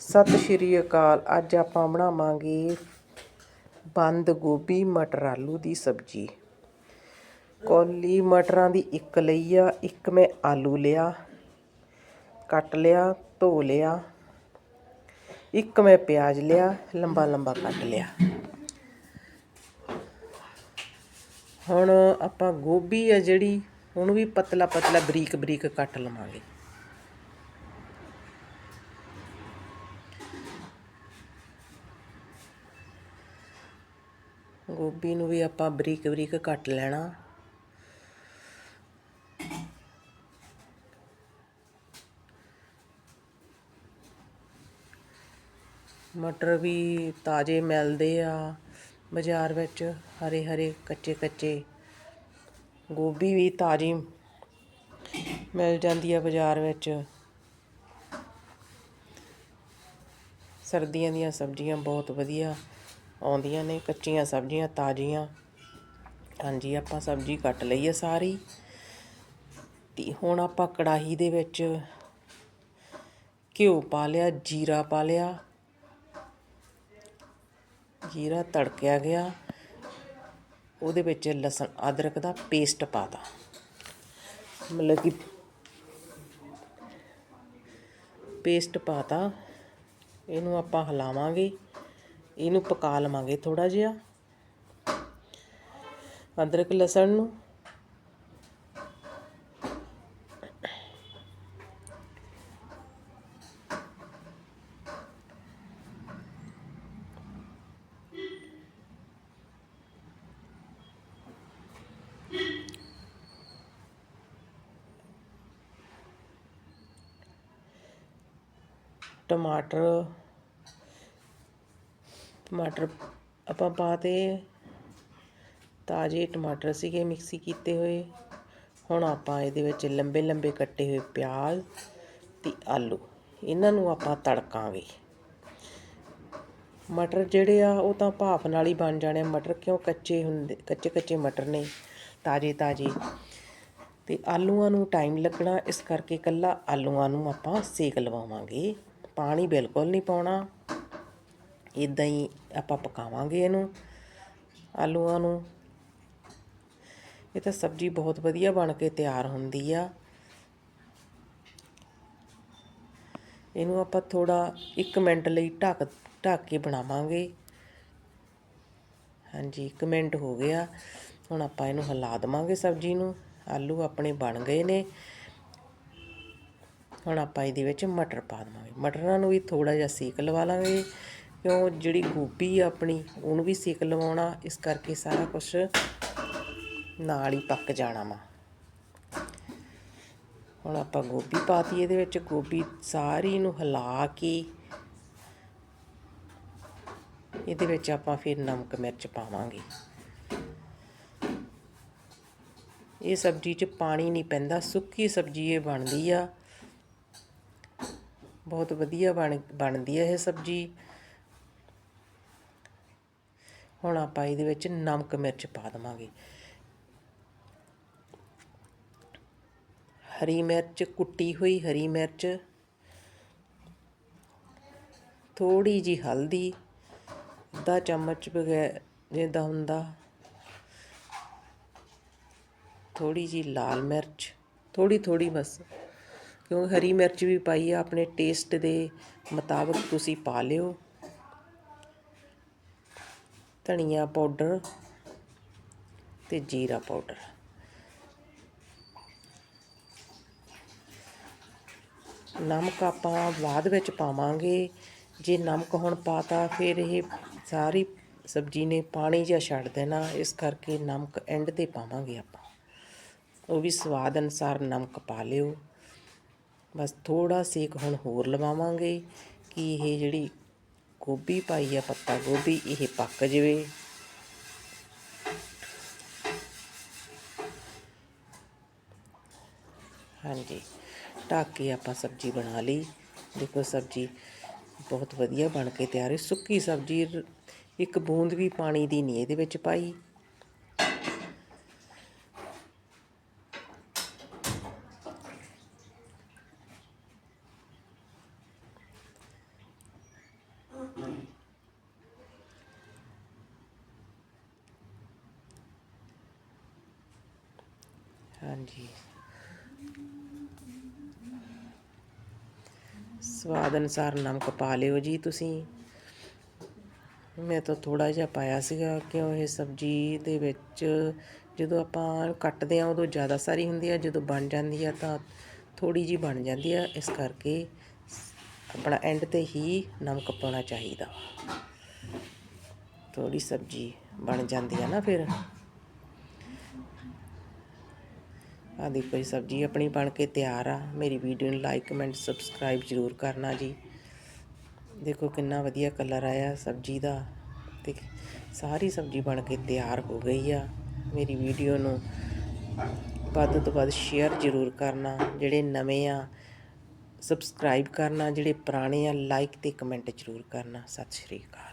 ਸਤਿ ਸ਼੍ਰੀ ਅਕਾਲ। ਅੱਜ ਆਪਾਂ ਬਣਾਵਾਂਗੇ ਬੰਦ ਗੋਭੀ ਮਟਰ ਆਲੂ ਦੀ ਸਬਜ਼ੀ। ਕੌਲੀ ਮਟਰਾਂ ਦੀ ਇੱਕ ਲਈ ਆ। ਇੱਕ ਮੈਂ ਆਲੂ ਲਿਆ, ਕੱਟ ਲਿਆ, ਧੋ ਲਿਆ। ਇੱਕ ਮੈਂ ਪਿਆਜ਼ ਲਿਆ, ਲੰਬਾ ਲੰਬਾ ਕੱਟ ਲਿਆ। ਹੁਣ ਆਪਾਂ ਗੋਭੀ ਆ ਜਿਹੜੀ, ਉਹਨੂੰ ਵੀ ਪਤਲਾ ਪਤਲਾ ਬਰੀਕ ਬਰੀਕ ਕੱਟ ਲਵਾਂਗੇ। ਗੋਭੀ ਨੂੰ ਵੀ ਆਪਾਂ ਬਰੀਕ ਬਰੀਕ ਕੱਟ ਲੈਣਾ। ਮਟਰ ਵੀ ਤਾਜ਼ੇ ਮਿਲਦੇ ਆ ਬਾਜ਼ਾਰ ਵਿੱਚ, ਹਰੇ ਹਰੇ ਕੱਚੇ ਕੱਚੇ। ਗੋਭੀ ਵੀ ਤਾਜ਼ੀ ਮਿਲ ਜਾਂਦੀ ਆ ਬਾਜ਼ਾਰ ਵਿੱਚ। ਸਰਦੀਆਂ ਦੀਆਂ ਸਬਜ਼ੀਆਂ ਬਹੁਤ ਵਧੀਆ। ਆਉਂਦੀਆਂ ਨੇ, ਕੱਚੀਆਂ ਸਬਜ਼ੀਆਂ, ਤਾਜ਼ੀਆਂ। ਹਾਂਜੀ, ਆਪਾਂ ਸਬਜ਼ੀ ਕੱਟ ਲਈ ਹੈ ਸਾਰੀ। ਤੇ ਹੁਣ ਆਪਾਂ ਕੜਾਹੀ ਦੇ ਵਿੱਚ ਘਿਓ ਪਾ ਲਿਆ, ਜੀਰਾ ਪਾ ਲਿਆ। ਜੀਰਾ ਤੜਕਿਆ ਗਿਆ। ਉਹਦੇ ਵਿੱਚ ਲਸਣ, ਅਦਰਕ ਦਾ ਪੇਸਟ ਪਾਤਾ ਮਤਲਬ ਕਿ ਪੇਸਟ ਪਾਤਾ ਇਹਨੂੰ ਆਪਾਂ ਹਿਲਾਵਾਂਗੇ। ਇਹਨੂੰ ਪਕਾ ਲਵਾਂਗੇ ਥੋੜਾ ਜਿਹਾ। ਅਦਰਕ ਲਸਣ ਨੂੰ। ਟਮਾਟਰ ਟਮਾਟਰ ਆਪਾਂ ਪਾਤੇ ਤਾਜ਼ੇ ਟਮਾਟਰ ਸੀਗੇ, ਮਿਕਸੀ ਕੀਤੇ ਹੋਏ। ਹੁਣ ਆਪਾਂ ਇਹਦੇ ਵਿੱਚ ਲੰਬੇ ਲੰਬੇ ਕੱਟੇ ਹੋਏ ਪਿਆਜ਼ ਤੇ ਆਲੂ। ਇਹਨਾਂ ਨੂੰ ਆਪਾਂ ਤੜਕਾਂਗੇ। ਮਟਰ ਜਿਹੜੇ ਆ, ਉਹ ਤਾਂ ਭਾਫ ਨਾਲ ਹੀ ਬਣ ਜਾਣੇ ਮਟਰ ਕਿਉਂ ਕੱਚੇ ਹੁੰਦੇ, ਕੱਚੇ ਕੱਚੇ ਮਟਰ ਨੇ, ਤਾਜ਼ੇ ਤਾਜ਼ੇ। ਤੇ ਆਲੂਆਂ ਨੂੰ ਟਾਈਮ ਲੱਗਣਾ, ਇਸ ਕਰਕੇ ਕੱਲਾ ਆਲੂਆਂ ਨੂੰ ਆਪਾਂ ਸੇਕ ਲਵਾਵਾਂਗੇ। ਪਾਣੀ ਬਿਲਕੁਲ ਨਹੀਂ ਪਾਉਣਾ। ਇੱਦਾਂ ਹੀ ਆਪਾਂ ਪਕਾਵਾਂਗੇ ਇਹਨੂੰ, ਆਲੂਆਂ ਨੂੰ। ਇਹ ਤਾਂ ਸਬਜ਼ੀ ਬਹੁਤ ਵਧੀਆ ਬਣ ਕੇ ਤਿਆਰ ਹੁੰਦੀ ਆ। ਇਹਨੂੰ ਆਪਾਂ ਥੋੜਾ 1 ਮਿੰਟ ਲਈ ਢੱਕ ਢੱਕ ਕੇ ਬਣਾਵਾਂਗੇ। ਹਾਂਜੀ 1 ਮਿੰਟ ਹੋ ਗਿਆ। ਹੁਣ ਆਪਾਂ ਇਹਨੂੰ ਹਿਲਾ ਦਵਾਂਗੇ ਸਬਜ਼ੀ ਨੂੰ। ਆਲੂ ਆਪਣੇ ਬਣ ਗਏ ਨੇ। ਹੁਣ ਆਪਾਂ ਇਹਦੇ ਵਿੱਚ ਮਟਰ ਪਾ ਦਵਾਂਗੇ। ਮਟਰਾਂ ਨੂੰ ਵੀ ਥੋੜਾ ਜਿਹਾ ਸੇਕ ਲਵਾ ਲਾਂਗੇ। ਕਿਉਂ ਜਿਹੜੀ ਗੋਭੀ ਆ ਆਪਣੀ, ਉਹਨੂੰ ਵੀ ਸੇਕ ਲਵਾਉਣਾ, ਇਸ ਕਰਕੇ ਸਾਰਾ ਕੁਝ ਨਾਲ ਹੀ ਪੱਕ ਜਾਣਾ ਵਾ। ਹੁਣ ਆਪਾਂ ਗੋਭੀ ਪਾਤੀ ਇਹਦੇ ਵਿੱਚ, ਗੋਭੀ ਸਾਰੀ ਨੂੰ ਹਿਲਾ ਕੇ ਇਹਦੇ ਵਿੱਚ ਆਪਾਂ ਫਿਰ ਨਮਕ ਮਿਰਚ ਪਾਵਾਂਗੇ। ਇਹ ਸਬਜ਼ੀ 'ਚ ਪਾਣੀ ਨਹੀਂ ਪੈਂਦਾ, ਸੁੱਕੀ ਸਬਜ਼ੀ ਇਹ ਬਣਦੀ ਆ। ਬਹੁਤ ਵਧੀਆ ਬਣ, ਬਣਦੀ ਆ ਇਹ ਸਬਜ਼ੀ। ਹੁਣ ਆਪਾਂ ਇਹਦੇ ਵਿੱਚ ਨਮਕ ਮਿਰਚ ਪਾ ਦਵਾਂਗੇ। ਹਰੀ ਮਿਰਚ ਕੁੱਟੀ ਹੋਈ ਹਰੀ ਮਿਰਚ। ਥੋੜੀ ਜੀ ਹਲਦੀ, ਅੱਧਾ ਚਮਚ ਬਗੈਰ ਜਿੱਦਾਂ ਹੁੰਦਾ। ਥੋੜੀ ਜੀ ਲਾਲ ਮਿਰਚ ਥੋੜੀ ਥੋੜੀ ਬਸ। ਕਿਉਂਕਿ ਹਰੀ ਮਿਰਚ ਵੀ ਪਾਈ ਆ, ਆਪਣੇ ਟੇਸਟ ਦੇ ਮੁਤਾਬਕ ਤੁਸੀਂ ਪਾ ਲਿਓ। ਧਨੀਆ ਪਾਊਡਰ ਤੇ ਜੀਰਾ ਪਾਊਡਰ। ਨਮਕ ਆਪਾਂ ਬਾਅਦ ਵਿੱਚ ਪਾਵਾਂਗੇ। ਜੇ ਨਮਕ ਹੁਣ ਪਾਤਾ, ਫਿਰ ਇਹ ਸਾਰੀ ਸਬਜ਼ੀ ਨੇ ਪਾਣੀ ਜਿਹਾ ਛੱਡ ਦੇਣਾ। ਇਸ ਕਰਕੇ ਨਮਕ ਐਂਡ ਤੇ ਪਾਵਾਂਗੇ ਆਪਾਂ। ਉਹ ਵੀ ਸਵਾਦ ਅਨੁਸਾਰ ਨਮਕ ਪਾ ਲਿਓ। ਬਸ ਥੋੜਾ ਸੇਕ ਹੁਣ ਹੋਰ ਲਵਾਵਾਂਗੇ ਕਿ ਇਹ ਜਿਹੜੀ ਗੋਭੀ ਪਾਈ ਆ, ਪੱਤਾ ਗੋਭੀ, ਇਹ ਪੱਕ ਜਵੇ। ਹਾਂਜੀ, ਢੱਕ ਕੇ ਆਪਾਂ ਸਬਜ਼ੀ ਬਣਾ ਲਈ। ਦੇਖੋ ਸਬਜ਼ੀ ਬਹੁਤ ਵਧੀਆ ਬਣ ਕੇ ਤਿਆਰ ਹੈ। ਸੁੱਕੀ ਸਬਜ਼ੀ ਇੱਕ ਬੂੰਦ ਵੀ ਪਾਣੀ ਦੀ ਨਹੀਂ ਇਹਦੇ ਵਿੱਚ ਪਾਈ। ਹਾਂਜੀ। ਸਵਾਦ ਅਨੁਸਾਰ ਨਮਕ ਪਾ ਲਿਓ ਜੀ ਤੁਸੀਂ। ਮੈਂ ਤਾਂ ਥੋੜਾ ਜਿਹਾ ਪਾਇਆ ਸੀਗਾ ਕਿਉਂ ਇਹ ਸਬਜ਼ੀ ਦੇ ਵਿੱਚ ਜਦੋਂ ਆਪਾਂ ਕੱਟਦੇ ਆ ਉਦੋਂ ਜ਼ਿਆਦਾ ਸਾਰੀ ਹੁੰਦੀ ਆ, ਜਦੋਂ ਬਣ ਜਾਂਦੀ ਆ ਤਾਂ ਥੋੜੀ ਜੀ ਬਣ ਜਾਂਦੀ ਆ, ਇਸ ਕਰਕੇ ਆਪਣਾ ਐਂਡ ਤੇ ਹੀ ਨਮਕ ਪਾਉਣਾ ਚਾਹੀਦਾ। ਥੋੜੀ ਸਬਜ਼ੀ ਬਣ ਜਾਂਦੀ ਆ ਨਾ ਫਿਰ। ਆ ਦੇਖੋ ਜੀ ਸਬਜ਼ੀ ਆਪਣੀ ਬਣ ਕੇ ਤਿਆਰ ਆ। ਮੇਰੀ ਵੀਡੀਓ ਨੂੰ ਲਾਈਕ ਕਮੈਂਟ ਸਬਸਕ੍ਰਾਈਬ ਜ਼ਰੂਰ ਕਰਨਾ ਜੀ। ਦੇਖੋ ਕਿੰਨਾ ਵਧੀਆ ਕਲਰ ਆਇਆ ਸਬਜ਼ੀ ਦਾ। ਤੇ ਸਾਰੀ ਸਬਜ਼ੀ ਬਣ ਕੇ ਤਿਆਰ ਹੋ ਗਈ ਆ। ਮੇਰੀ ਵੀਡੀਓ ਨੂੰ ਵੱਧ ਤੋਂ ਵੱਧ ਸ਼ੇਅਰ ਜ਼ਰੂਰ ਕਰਨਾ। ਜਿਹੜੇ ਨਵੇਂ ਆ ਸਬਸਕ੍ਰਾਈਬ ਕਰਨਾ। ਜਿਹੜੇ ਪੁਰਾਣੇ ਆ ਲਾਈਕ ਤੇ ਕਮੈਂਟ ਜ਼ਰੂਰ ਕਰਨਾ। ਸਤਿ ਸ਼੍ਰੀ ਅਕਾਲ।